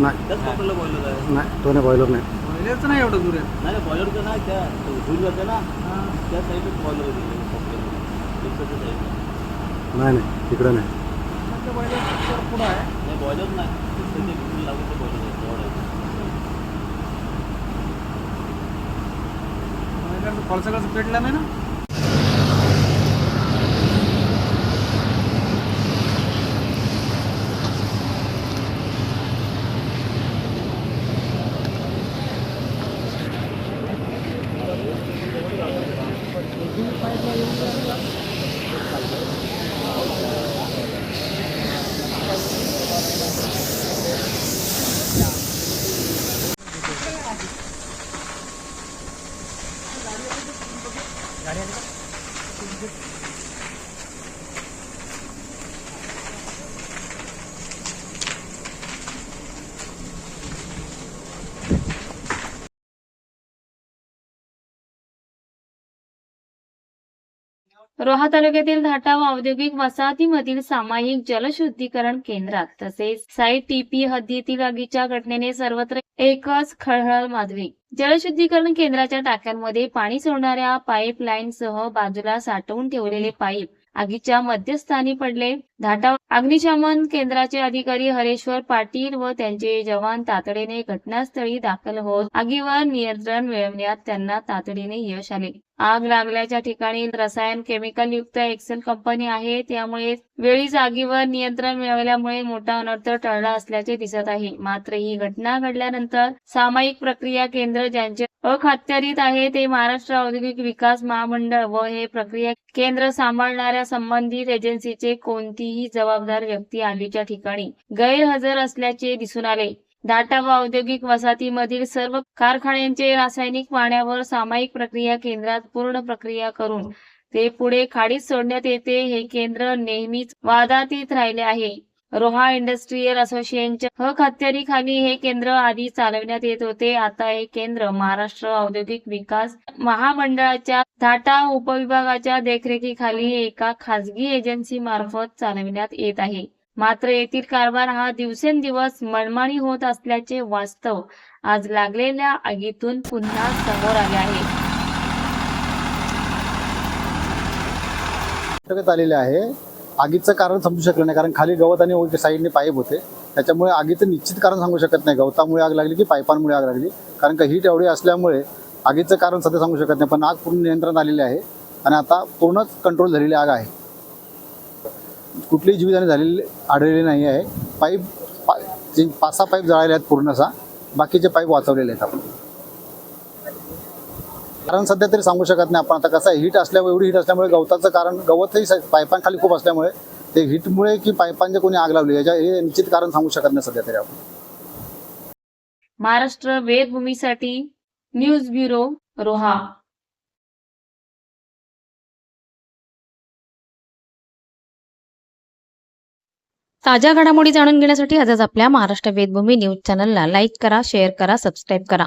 नाही. त्याच कंपनीला बॉयलर आहे. नाही तो नाही बॉयलर नाही. पहिलेच नाही एवढं दूर आहे. नाही बॉयलरचं नाही त्या धुरी होत्या ना. हा. त्या साईडच बॉयलर होती कंपनीला साईड नाही नाही तिकडं नाही. आमच्या पहिलेच पुढं आहे. नाही बॉयलर नाही. लागून ते बॉयलर आहे. रॉड आहे. फळसगळं पेटलं नाही ना? Thank you. रोहा तालुक्यातील धाटाव औद्योगिक वसाहतीमधील सामायिक जलशुद्धीकरण केंद्रात तसेच साई टीपी हद्दीतील आगीच्या घटनेने सर्वत्र एकच खळहळ माजवी जलशुद्धीकरण केंद्राच्या टाक्यांमध्ये पाणी सोडणाऱ्या पाईपलाईनसह बाजूला साठवून ठेवलेले पाईप आगीच्या मध्यस्थानी पडले. धाटा अग्निशमन केंद्राचे अधिकारी हरेश्वर पाटील व त्यांचे जवान तातडीने घटनास्थळी दाखल होत आगीवर नियंत्रण मिळवण्यात त्यांना तातडीने यश आले. आग लागल्याच्या ठिकाणी रसायन केमिकल युक्त एक्सेल कंपनी आहे. त्यामुळे वेळीच आगीवर नियंत्रण मिळवल्यामुळे मोठा अनर्थ टळला असल्याचे दिसत आहे. मात्र ही घटना घडल्यानंतर सामायिक प्रक्रिया केंद्र ज्यांचे अखत्यारीत आहे ते महाराष्ट्र औद्योगिक विकास महामंडळ व हे प्रक्रिया केंद्र सांभाळणाऱ्या संबंधित एजन्सीचे कोणती कोणतीही जबाबदार व्यक्ती आगीच्या ठिकाणी गैरहजर असल्याचे दिसून आले. दाटा व औद्योगिक वसाहतीमधील सर्व कारखान्यांचे रासायनिक पाण्यावर सामायिक प्रक्रिया केंद्रात पूर्ण प्रक्रिया करून ते पुढे खाडीत सोडण्यात येते हे केंद्र नेहमीच वादातीत राहिले आहे. रोहा इंडस्ट्रीयल असोसिएशनच्या हक हत्यारीखाली हे केंद्र आधी चालवण्यात येत होते. आता हे केंद्र महाराष्ट्र औद्योगिक विकास महामंडळाच्या थाटा उपविभागाच्या देखरेखीखाली एका खासगी एजन्सी मार्फत चालविण्यात येत आहे. मात्र येथील कारभार हा दिवसेंदिवस मनमानी होत असल्याचे वास्तव आज लागलेल्या आगीतून पुन्हा समोर आले आहे. आलेले आहे. आगीचं कारण समजू शकलं नाही कारण खाली गवत आणि साईडने पाईप होते. त्याच्यामुळे आगीचं निश्चित कारण सांगू शकत नाही. गवतामुळे आग लागली की पाईपांमुळे आग लागली? कारण का हीट एवढी असल्यामुळे आगीचं कारण सध्या सांगू शकत नाही. पण आग पूर्ण नियंत्रण आलेली आहे आणि आता पूर्णच कंट्रोल झालेली आग आहे. कुठलीही जीवितहानी झालेली आढळलेली नाही आहे. पाईप पा जे पाच सहा पाईप जळाले आहेत पूर्णसा बाकीचे पाईप वाचवलेले आहेत आपण. कारण सध्या तरी सांगू शकत नाही आपण. आता कसं आहे हीट असल्यामुळे एवढी हीट असल्यामुळे गवताचं कारण गवतही पायपांखाली खूप असल्यामुळे ते हीटमुळे की पायपांच्या कोणी आग लावली याच्या हे निश्चित कारण सांगू शकत नाही सध्या तरी आपण. महाराष्ट्र वेदभूमीसाठी न्यूज ब्युरो रोहा. ताज्या घडामोडी जाणून घेण्यासाठी आजच आपल्या महाराष्ट्र वेदभूमी न्यूज चॅनलला लाईक करा शेअर करा सबस्क्राईब करा.